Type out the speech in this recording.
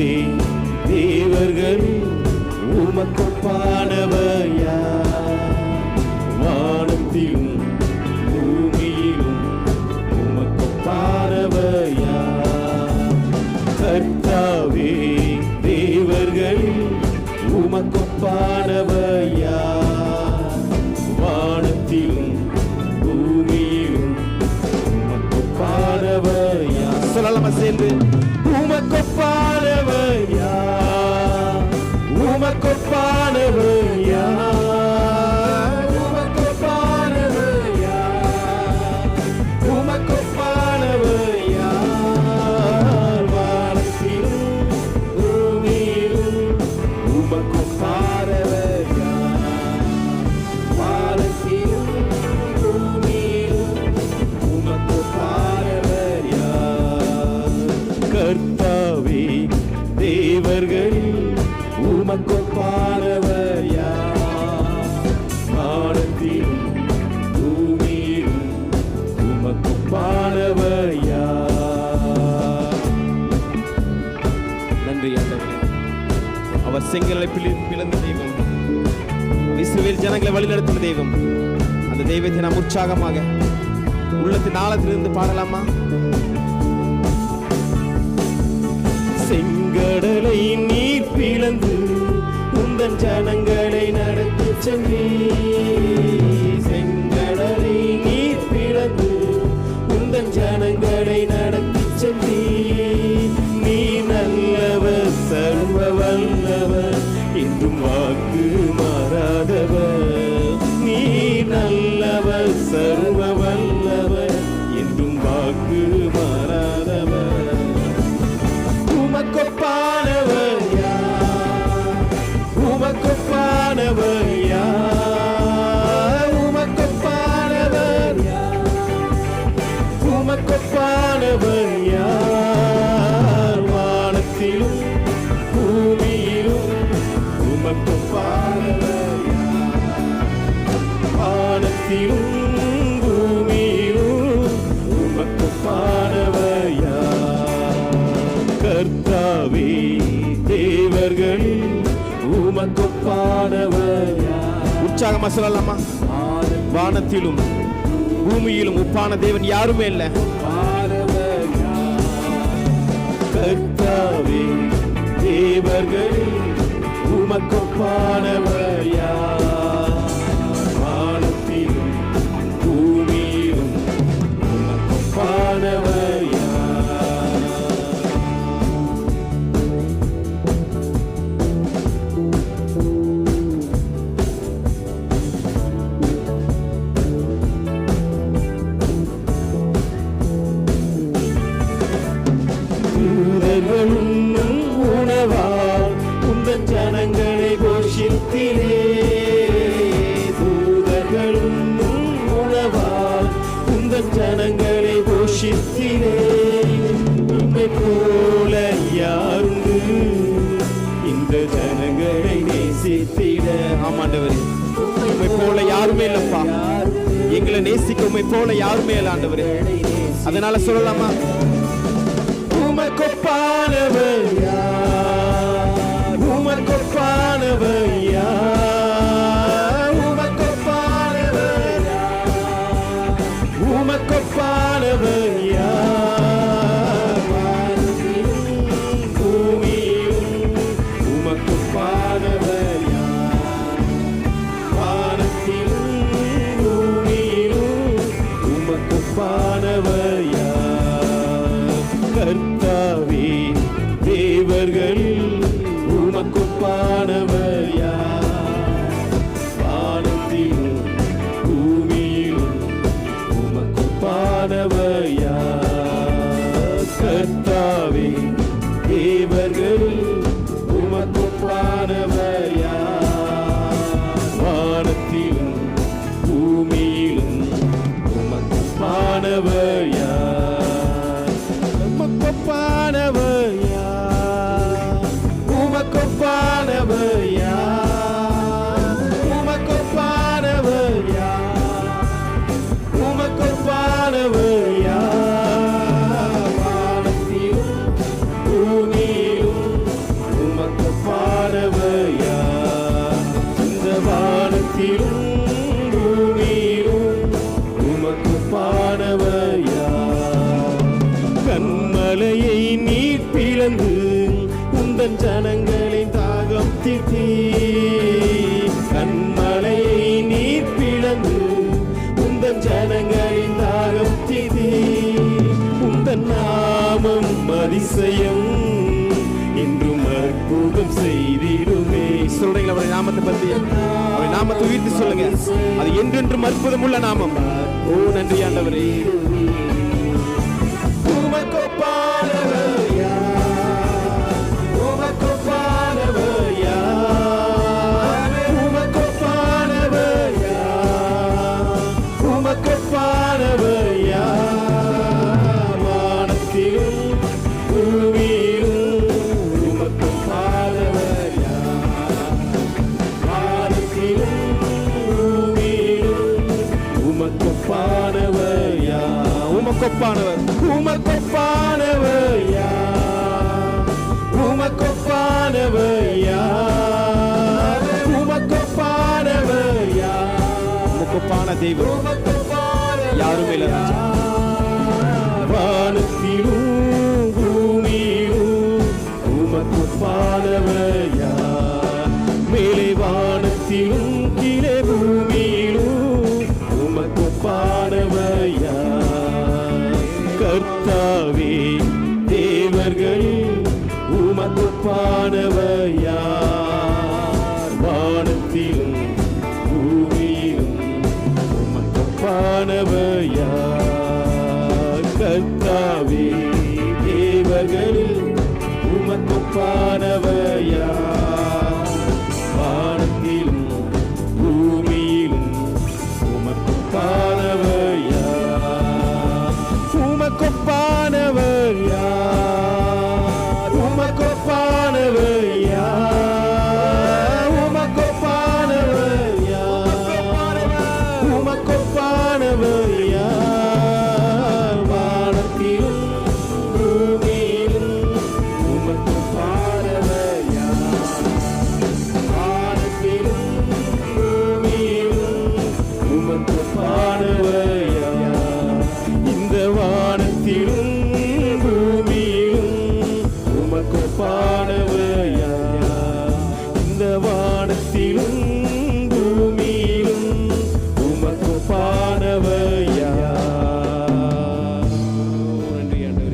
கர்த்தாவே தேவர்கள் உமக்கு பாடவையா வானத்திலும் செங்கலை பிளந்த தெய்வம். இஸ்ரேல் ஜனங்களை வழிநடத்தின தெய்வம். அந்த தெய்வத்தை நாம் உற்சாகமாக உள்ளத்தின் ஆழத்திலிருந்து பாடலாமா? செங்கடலை நீர் பிளந்து உந்தன் ஜனங்களை நடத்தி சென்றே செங்கடலை நீர் பிளந்து உந்தன் ஜனங்களை நடத்தி சென்றே மாறாதவர். உமக்கொப்பானவர் யார்? உமக்கொப்பானவர் யார்? உமக்கொப்பானவர் யார்? உமக்கொப்பானவர் யார்? வானத்திலும் பூமியிலும் உமக்கொப்பானவர் யார்? வானத்திலும் கர்த்தாவே தேவர்கள் உமக்கொப்பானவர் உற்சாகமா சொல்லலாமா? வானத்திலும் பூமியிலும் உப்பான தேவன் யாருமே இல்லை. கர்த்தாவே தேவர்கள் உமக்கொப்பானவர். ஆமாண்டவரே உண்மை போல யாருமே இல்லப்பா. எங்களை நேசிக்க உண்மை போல யாருமே இல்லை ஆண்டவரே. அதனால சொல்லலாமா? உமக்கொப்பானவர் யார்? வானத்திலும் பூமியிலும் உமக்கு பானவையா கண்மலையை நீர் பிளந்து உந்தன் ஜனங்களின் தாகம் தீர்த்தி கண்மலையை நீர் பிளந்து உந்தன் ஜனங்களின் தாகம் தீர்த்தி உந்தன் நாமம் அதிசயம். சொல்றீங்களா நாமத்தை பத்தி நாமத்தை சொல்லுங்க. அது என்றென்றும் அற்புதம் உள்ள நாமம். ஓ நன்றி ஆண்டவரே. உமக்கொப்பானவர் உமக்கொப்பானவர் யார்? உமக்கொப்பானவர் உமக்கொப்பானவர் யார்? உமக்கொப்பானவர் யார்? உமக்கொப்பானவர் யார்? உமக்கொப்பான தெய்வம் யாருமே இல்ல? வானத்திலும் பூமியிலும் உமக்கொப்பானவர் யார்? மேலே வானத்திலும் கர்த்தாவே தேவர்கள் உமக்கு யார்? வானத்திலும் பூமியிலும் உமக்கு யார்? கர்த்தாவே தேவர்கள் உமக்கு யார்